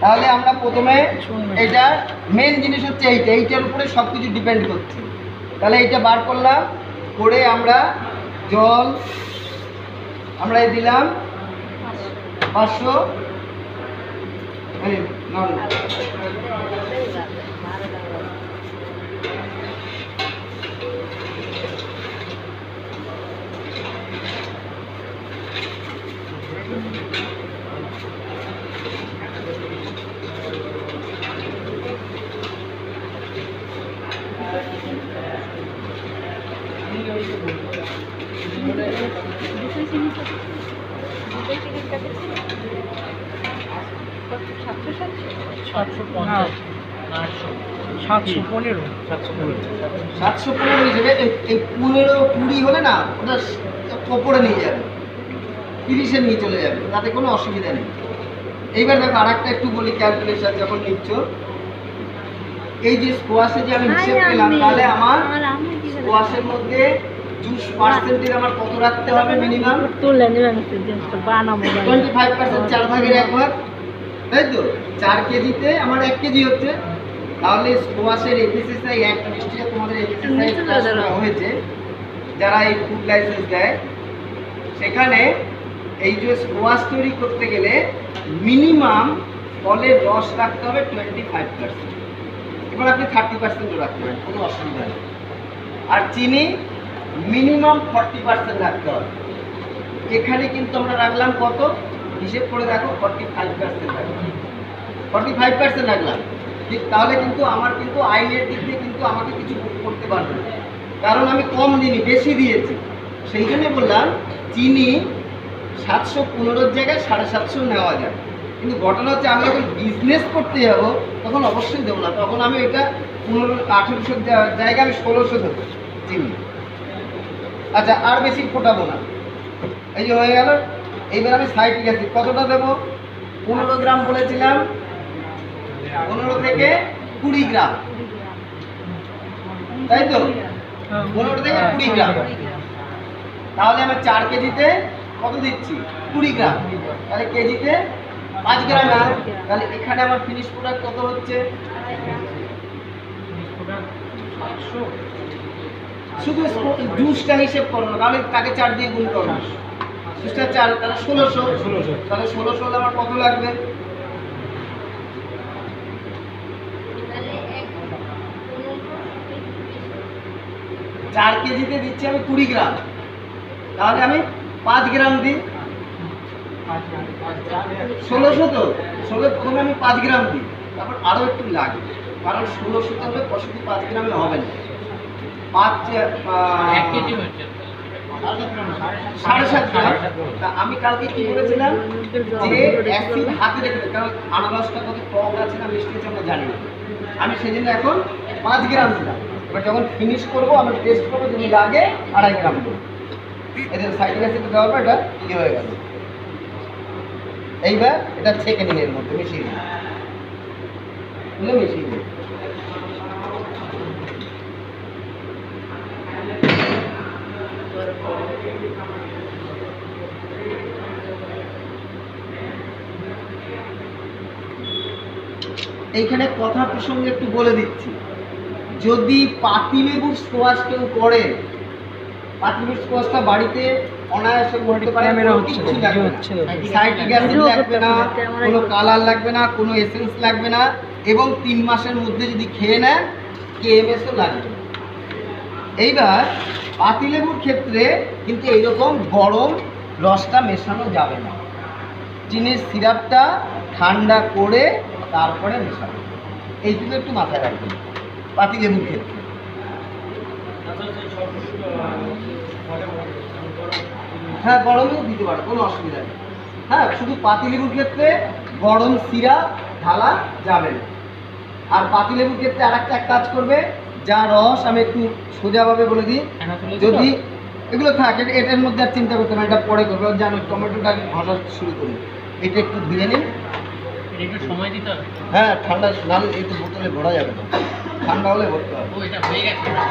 তাহলে আমরা প্রথমে এটা মেন জিনিস হচ্ছে এইটা, এইটার উপরে সব কিছু ডিপেন্ড করছে তাহলে এইটা বার করলাম, করে আমরা জল আমরা দিলাম পাঁচশো। সাতশো পনেরো হিসেবে এই- পনেরো কুড়ি হলে না ওটা ওপরে নিয়ে যাবে তিরিশে নিয়ে চলে যাবে তাতে কোনো অসুবিধা নেই এইবার দেখো আর একটা একটু বলি ক্যালকুলেশন যখন নিচ্ছ এই যে স্কোয়াশে যে আমি হিসেব পেলাম তাহলে আমার স্কোয়াশের মধ্যে জুস পার্সেন্টের আমার কত রাখতে হবে মিনিমাম তুলে জিনিসটা বানাবো টোয়েন্টি ফাইভ পার্সেন্ট চার ভাগের এক ভাগ। তাই তো চার কেজিতে আমার এক কেজি হচ্ছে। তাহলে স্কোয়াশের এফিসিসাই এক মিষ্টিটা তোমাদের এফিসিসাই হয়েছে। যারা এই ফুড লাইসেন্স দেয় সেখানে এই যে স্কোয়াশ তৈরি করতে গেলে মিনিমাম ফলের রস রাখতে হবে টোয়েন্টি ফাইভ পার্সেন্ট এবার আপনি থার্টি পার্সেন্টও রাখতে পারেন কোনো অসুবিধা নেই। আর চিনি মিনিমাম ফর্টি পার্সেন্ট রাখতে হবে। এখানে কিন্তু আমরা রাখলাম কত? হিসেব করে দেখো ফর্টি ফাইভ পার্সেন্ট রাখলাম। ফর্টি ফাইভ পার্সেন্ট রাখলাম। ঠিক, তাহলে কিন্তু আমার কিন্তু আইনের দিক দিয়ে কিন্তু আমাকে কিছু করতে পারবে কারণ আমি কম দিইনি, বেশি দিয়েছি। সেই জন্যই বললাম, চিনি সাতশো পনেরোর জায়গায় সাড়ে সাতশো নেওয়া যায় কিন্তু ঘটনা হচ্ছে, আমি যখন বিজনেস করতে যাব, তখন অবশ্যই দেবো না। তখন আমি এটা পনেরো আমি ষোলোশো আচ্ছা আর বেশি ফোটাবো না। এই যে হয়ে এইবার আমি কতটা দেবো? পনেরো গ্রাম বলেছিলাম। পনেরো থেকে কুড়ি গ্রাম। তাই তো? পনেরো থেকে কুড়ি গ্রাম। তাহলে আমি চার কেজিতে কত দিচ্ছি? কুড়ি গ্রাম। তাহলে কেজিতে পাঁচ গ্রাম তাহলে এখানে আমার ফিনিশ প্রোডাক্ট কত হচ্ছে? শুধু জুসটা হিসেব করো না তাহলে তাকে চার দিয়ে গুণ করো। জুসটা চার তাহলে ষোলোশো। ষোলোশো। তাহলে ষোলোশো আমার কত লাগবে? চার কেজিতে দিচ্ছি আমি কুড়ি গ্রাম। তাহলে আমি পাঁচ গ্রাম দিই। ষোলোশো তো। ষোলো প্রথমে আমি পাঁচ গ্রাম দিই। তারপর আরও একটু লাগে। কারণ ষোলোশোতে হলে পঁয়ষট্টি পাঁচ গ্রামে হবে না। পাঁচ সাড়ে সাত গ্রাম আমি কালকে কি করেছিলাম যে অ্যাসিড হাতে রেখে কারণ আনারসটা কত টক আছে না মিষ্টি আছে আমরা জানি না। আমি এখন পাঁচ গ্রাম দিলাম। এবার যখন ফিনিশ করব আমি টেস্ট করব যদি লাগে আড়াই গ্রাম দেবো। এদের সাইড অ্যাসিড দেওয়ার পর এটা ইয়ে হয়ে গেল। এইবার এটা ছেঁকে নিন এর মধ্যে মিশিয়ে দিন মিশিয়ে দিন এইখানে কথা প্রসঙ্গে একটু বলে দিচ্ছি যদি পাতিলেবুর স্কোয়াশ কেউ করে পাতিলেবুর স্কোয়াশটা বাড়িতে অনায়াসে করতে পারে ক্যামেরা হচ্ছে লাগবে। সাইট্রিক অ্যাসিড লাগবে না কোনো কালার লাগবে না কোনো এসেন্স লাগবে না এবং তিন মাসের মধ্যে যদি খেয়ে নেন কেএমএসও লাগবে। এইবার পাতিলেবুর ক্ষেত্রে কিন্তু এইরকম গরম রসটা মেশানো যাবে না চিনির সিরাপটা ঠান্ডা করে তারপরে মেশানো এইটুকু একটু মাথায় রাখবেন। পাতিলেবুর ক্ষেত্রে। হ্যাঁ গরমেও দিতে পারে কোনো অসুবিধা নেই। হ্যাঁ শুধু পাতিলেবুর ক্ষেত্রে গরম সিরাপ ঢালা যাবে না। আর পাতিলেবুর ক্ষেত্রে আর একটা এক কাজ করবে যা রস আমি একটু সোজাভাবে বলে দিই। যদি এগুলো থাকে এটার মধ্যে আর চিন্তা করতে না এটা পরে করবে। জানো টমেটোটা ঘষা শুরু করি। এটা একটু ধুয়ে নিন সময় দিতে হবে। হ্যাঁ ঠান্ডা নাহলে এই তো বোতলে ভরা যাবে না। ঠান্ডা হলে ভরতে হবে। ও এটা হয়ে গেছে।